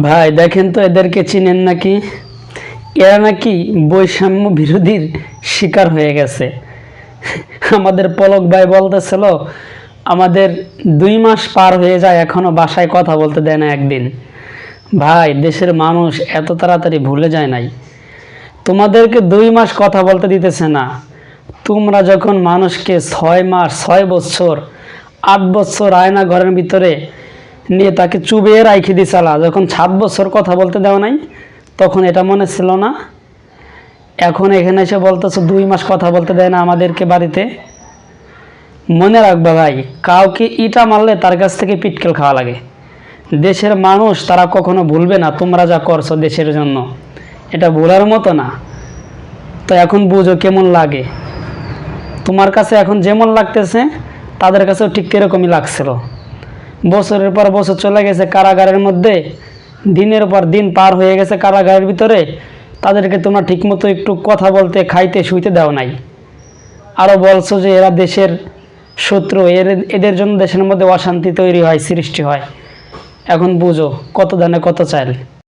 ভাই, দেখেন তো এদেরকে চিনেন নাকি? এরা নাকি বৈষম্য বিরোধীর শিকার হয়ে গেছে। আমাদের পলক ভাই বলতেছিল, আমাদের দুই মাস পার হয়ে যায় এখনও বাসায় কথা বলতে দেয় না একদিন। ভাই, দেশের মানুষ এত তাড়াতাড়ি ভুলে যায় নাই। তোমাদেরকে দুই মাস কথা বলতে দিতেছে না। তোমরা যখন মানুষকে ছয় মাস, ছয় বছর, আট বছর আয়না ঘরের ভিতরে নিয়ে তাকে চুবিয়ে রাখি দিছালা যখন সাত বছর কথা বলতে দেওয়া নাই, তখন এটা মনে ছিল না। এখন এখানে এসে বলতেছো, দুই মাস কথা বলতে দেয় না আমাদেরকে বাড়িতে। মনে রাখবে ভাই, কাউকে ইটা মারলে তার কাছ থেকে পিটকেল খাওয়া লাগে। দেশের মানুষ তারা কখনো ভুলবে না, তোমরা যা করছ দেশের জন্য। এটা ভোলার মতো না। তো এখন বুঝো কেমন লাগে। তোমার কাছে এখন যেমন লাগতেছে, তাদের কাছেও ঠিক এরকমই লাগছিল। বছরের পর বছর চলে গেছে কারাগারের মধ্যে। দিনের পর দিন পার হয়ে গেছে কারাগারের ভিতরে। তাদেরকে তোমরা ঠিকমতো একটু কথা বলতে, খাইতে, শুইতে দাও নাই। আরও বলছো যে এরা দেশের শত্রু, এর, এদের জন্য দেশের মধ্যে অশান্তি তৈরি হয়, সৃষ্টি হয়। এখন বুঝো, কত দানে কত চাইল